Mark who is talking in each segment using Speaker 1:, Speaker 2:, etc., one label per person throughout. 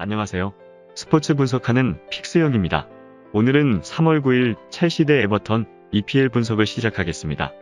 Speaker 1: 안녕하세요. 스포츠 분석하는 픽스형입니다. 오늘은 3월 9일 첼시 대 에버턴 EPL 분석을 시작하겠습니다.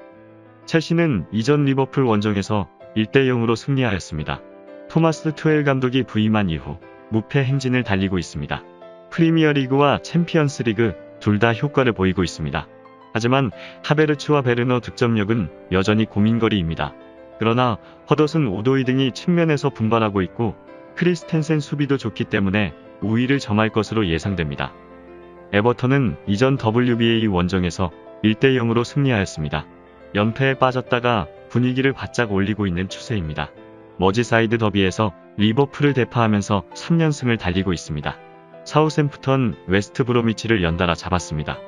Speaker 1: 첼시는 이전 리버풀 원정에서 1대0으로 승리하였습니다. 토마스 투엘 감독이 부임한 이후 무패 행진을 달리고 있습니다. 프리미어리그와 챔피언스리그 둘 다 효과를 보이고 있습니다. 하지만 하베르츠와 베르너 득점력은 여전히 고민거리입니다. 그러나 허덧은 오도이 등이 측면에서 분발하고 있고 크리스텐센 수비도 좋기 때문에 우위를 점할 것으로 예상됩니다. 에버턴은 이전 WBA 원정에서 1대0으로 승리하였습니다. 연패에 빠졌다가 분위기를 바짝 올리고 있는 추세입니다. 머지사이드 더비에서 리버풀을 대파하면서 3연승을 달리고 있습니다. 사우샘프턴 웨스트 브로미치를 연달아 잡았습니다.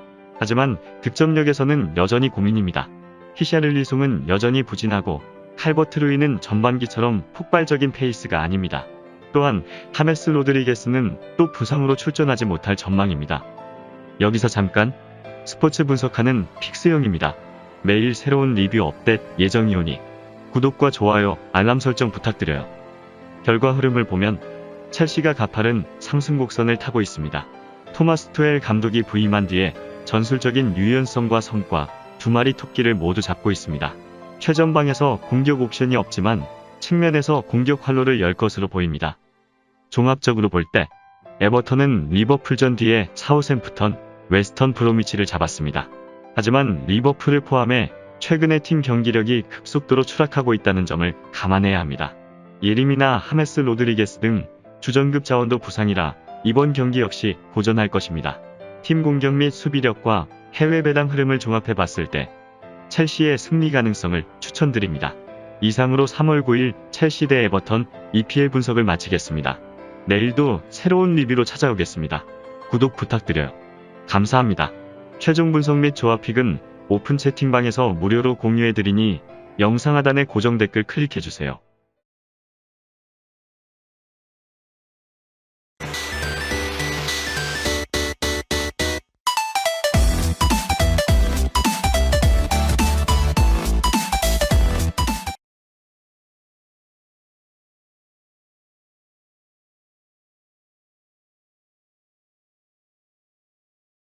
Speaker 1: 하지만 득점력에서는 여전히 고민입니다. 히샤를리송은 여전히 부진하고 칼버트 루이는 전반기처럼 폭발적인 페이스가 아닙니다. 또한 하메스 로드리게스는 또 부상으로 출전하지 못할 전망입니다. 여기서 잠깐 스포츠 분석하는 픽스형입니다. 매일 새로운 리뷰 업데이트 예정이오니 구독과 좋아요, 알람 설정 부탁드려요. 결과 흐름을 보면 첼시가 가파른 상승 곡선을 타고 있습니다. 토마스 투엘 감독이 부임한 뒤에 전술적인 유연성과 성과 두 마리 토끼를 모두 잡고 있습니다. 최전방에서 공격 옵션이 없지만 측면에서 공격 활로를 열 것으로 보입니다. 종합적으로 볼 때 에버턴은 리버풀전 뒤에 사우샘프턴, 웨스턴 브로미치를 잡았습니다. 하지만 리버풀을 포함해 최근의 팀 경기력이 급속도로 추락하고 있다는 점을 감안해야 합니다. 예림이나 하메스 로드리게스 등 주전급 자원도 부상이라 이번 경기 역시 고전할 것입니다. 팀 공격 및 수비력과 해외 배당 흐름을 종합해 봤을 때 첼시의 승리 가능성을 추천드립니다. 이상으로 3월 9일 첼시 대 에버턴 EPL 분석을 마치겠습니다. 내일도 새로운 리뷰로 찾아오겠습니다. 구독 부탁드려요. 감사합니다. 최종 분석 및 조합픽은 오픈 채팅방에서 무료로 공유해드리니 영상 하단의 고정 댓글 클릭해주세요.